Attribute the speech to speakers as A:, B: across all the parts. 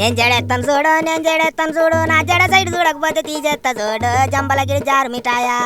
A: నేను జడేస్తాను చూడు నేను జడేస్తాను చూడు నా జడ సైడ్ చూడకపోతే తీసేస్తా చూడు జంబలగిరి జారు మిఠాయా.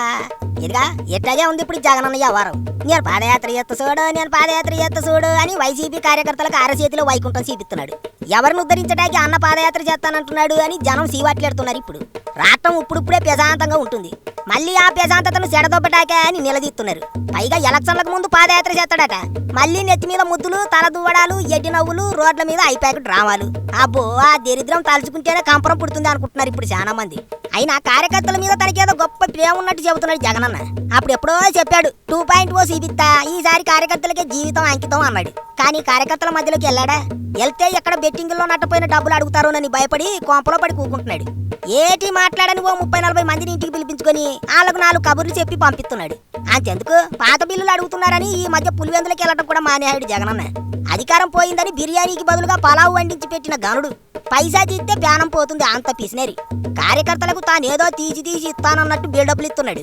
A: ఇదిగా ఎట్లాగే ఉంది ఇప్పుడు జగనన్న వ్యవహారం నేను పాదయాత్ర చేస్తా చూడు నేను పాదయాత్ర చేస్తా చూడు అని వైసీపీ కార్యకర్తలకు అరచేతిలో వైకుంఠం చూపిస్తున్నాడు. ఎవరిని ఉద్ధరించడానికి అన్న పాదయాత్ర చేస్తానంటున్నాడు అని జనం సీవాట్లాడుతున్నారు ఇప్పుడు. రాష్ట్రం ఇప్పుడిప్పుడే ప్రశాంతంగా ఉంటుంది. మళ్ళీ ఆ ప్రశాంతతను చెడదొబ్బటాకే అని నిలదీస్తున్నారు. పైగా ఎలక్షన్లకు ముందు పాదయాత్ర చేస్తాడట. మళ్ళీ నెత్తి మీద ముద్దులు తల దువ్వడాలు ఎడ్డి నవ్వులు రోడ్ల మీద అయిపోయాక డ్రామాలు అబ్బో ఆ దరిద్రం తలుచుకుంటేనే కంపరం పుడుతుంది అనుకుంటున్నారు ఇప్పుడు చాలా మంది అయినా కార్యకర్తల మీద తనకేదో గొప్ప ప్రేమ ఉన్నట్టు చెబుతున్నాడు జగనన్న. అప్పుడు ఎప్పుడో చెప్పాడు టూ పాయింట్ ఓ సీబిత్తా ఈసారి కార్యకర్తలకే జీవితం అంకితం అన్నాడు. కానీ కార్యకర్తల మధ్యలోకి వెళ్ళాడా? వెళ్తే ఎక్కడ బెట్టింగుల్లో నట్టపోయిన డబ్బులు అడుగుతారోనని భయపడి కొంపలో పడి కూకుంటున్నాడు. ఏటి మాట్లాడని ఓ ముప్పై నలభై మందిని ఇంటికి పిలిపించుకొని వాళ్ళకు నాలుగు కబుర్లు చెప్పి పంపిస్తున్నాడు. అంతెందుకు? పాత బిల్లులు అడుగుతున్నారని ఈ మధ్య పులివెందులకి వెళ్ళడం కూడా మానేయాడు జగనన్న. అధికారం పోయిందని బిర్యానీకి బదులుగా పలావు వండించి పెట్టిన గనుడు. పైసా తీస్తే ప్యానం పోతుంది అంత పిసినరి. కార్యకర్తలకు తానేదో తీసి తీసి ఇస్తానన్నట్టు బిల్డప్లు ఇస్తున్నాడు.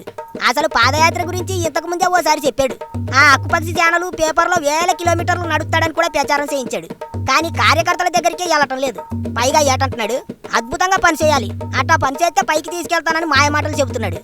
A: అసలు పాదయాత్ర గురించి ఇంతకు ముందే ఓసారి చెప్పాడు. ఆ అక్కుపక్షి ఛానల్ పేపర్లో వేల కిలోమీటర్లు నడుస్తాడని కూడా ప్రచారం చేయించాడు. కానీ కార్యకర్తల దగ్గరికే వెళ్ళటం లేదు. పైగా ఏటంటున్నాడు? అద్భుతంగా పని చేయాలి. అట్టా పనిచేస్తే పైకి తీసుకెళ్తానని మాయమాటలు చెబుతున్నాడు.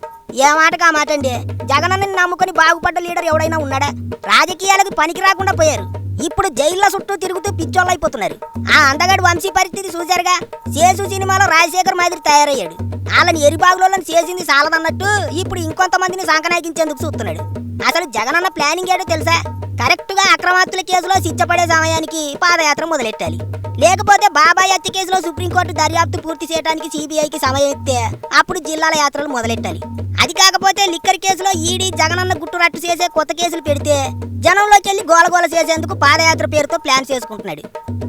A: ఏ మాటగా మాట అండి జగనన్నని నమ్ముకొని బాగుపడ్డ లీడర్ ఎవడైనా ఉన్నాడా? రాజకీయాలకు పనికి రాకుండా పోయారు. ఇప్పుడు జైల్లో చుట్టూ తిరుగుతూ పిచ్చోళ్ళైపోతున్నారు ఆ అందగాడు వంశీ పరిస్థితి చూశారుగా? సేసు సినిమాలో రాజశేఖర్ మాదిరి తయారయ్యాడు. వాళ్ళని ఎరిబాగులను చేసింది చాలదన్నట్టు ఇప్పుడు ఇంకొంతమందిని సంకనాయకించేందుకు చూస్తున్నాడు. అసలు జగనన్న ప్లానింగ్ ఏడో తెలుసా? కరెక్ట్గా అక్రమాస్తుల కేసులో శిక్షపడే సమయానికి పాదయాత్ర మొదలెట్టాలి. లేకపోతే బాబాయ్ హత్య కేసులో సుప్రీంకోర్టు దర్యాప్తు పూర్తి చేయడానికి సిబిఐకి సమయం ఇస్తే అప్పుడు జిల్లాల యాత్రలు మొదలెట్టాలి. అది కాకపోతే లిక్కర్ కేసులో ఈడీ జగనన్న గుట్టు రట్టు చేసే కొత్త కేసులు పెడితే జనంలోకి వెళ్ళి గోలగోల చేసేందుకు పాదయాత్ర పేరుతో ప్లాన్ చేసుకుంటున్నాడు.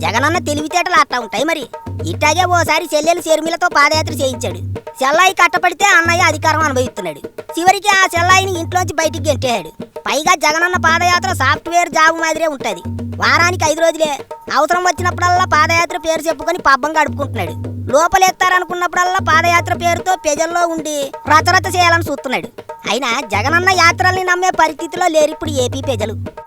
A: జగనన్న తెలివితేటలు అట్టా ఉంటాయి మరి. ఇట్టాగే ఓసారి చెల్లెలు చెరుమిలతో పాదయాత్ర చేయించాడు. చెల్లాయి కట్టపడితే అన్నయ్య అధికారం అనుభవిస్తున్నాడు. చివరికి ఆ చెల్లాయిని ఇంట్లోంచి బయటికి గెంటేయాడు పైగా జగనన్న పాదయాత్ర సాఫ్ట్వేర్ జాబ్ మాదిరే ఉంటుంది. వారానికి ఐదు రోజులే. అవసరం వచ్చినప్పుడల్లా పాదయాత్ర పేరు చెప్పుకొని పబ్బం గడుపుకుంటున్నాడు. లోపలేస్తారనుకున్నప్పుడల్లా పాదయాత్ర పేరుతో ప్రజల్లో ఉండి రచరచ చేయాలని చూస్తున్నాడు. అయినా జగనన్న యాత్రల్ని నమ్మే పరిస్థితిలో లేరు ఇప్పుడు ఏపీ ప్రజలు.